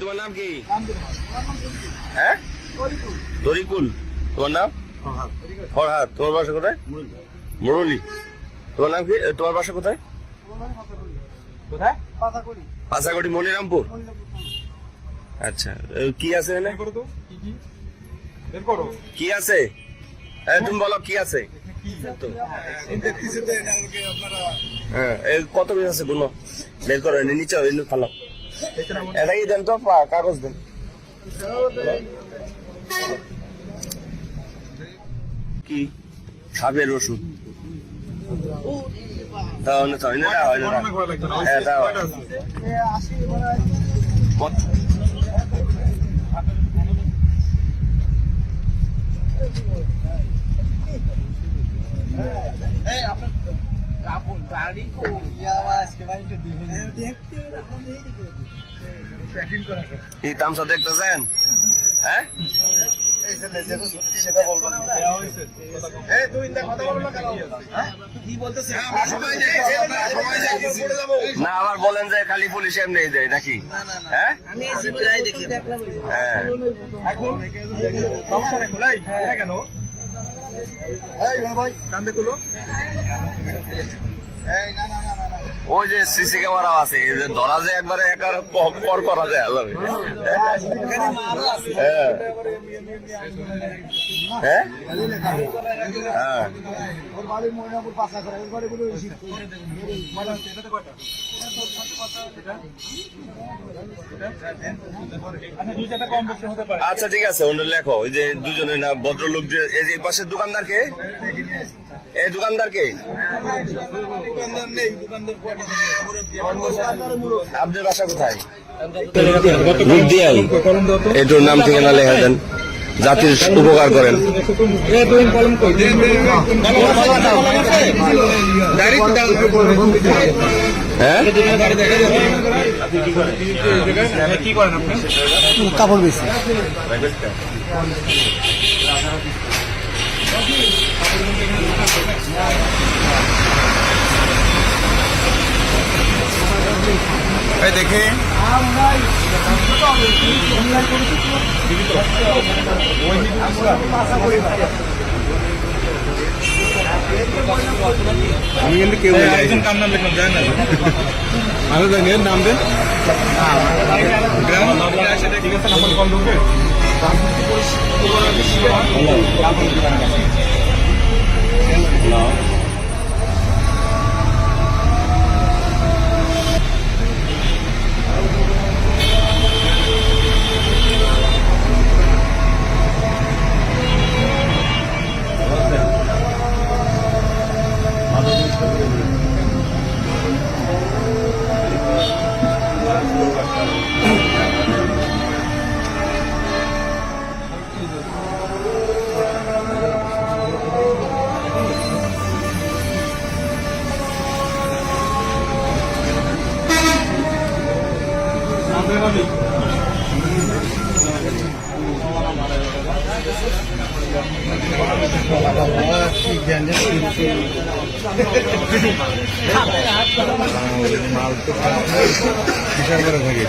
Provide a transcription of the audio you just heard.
তোমার নাম কি? হ্যাঁ? তরিকুল তোমার নাম? ফরহাদ। তোমার বাসা কোথায়? মুরলি। তোমার নাম কি? তোমার বাসা কোথায়? আচ্ছা কি আছে করো কি আছে? তুমি বলো, কি আছে? হ্যাঁ কত পিস আছে? গুলো বের করো নিচে, এনে ফালো এটা কি দেন তো কাগজ দেন। কি? সাপের ওষুধ? কত- কি তামসা দেখতেছেন হ্যাঁ না আবার বলেন যে খালি পুলিশ এমনি দেয় নাকি হ্যাঁ হ্যাঁ এখন ভাই। নেই খোলাই এই না কান্দে কুলো ওই যে সিসি ক্যামেরা আছে যে ধরা যায় একবারে একার পর করা যায় হ্যাঁ। হ্যাঁ। আচ্ছা ঠিক আছে ওটা লেখো, ওই যে দুজনের না ভদ্রলোক যে এই যে পাশের দোকানদার কে? এই দোকানদার কে? আপনার বাসা কোথায়? এটার নাম ঠিকানা লেখা দেন। জাতির উপকার করেন। হ্যাঁ? কি করেন আপনি কাপড় বেশি। এই দেখে। আমি কিন্তু কেউ একজন কাম নাম লিখলাম যায় না। ভালো জানেন নাম দেন ঠিক আছে নাম্বার কল Gracias. ঢোকে বিচার করে থাকে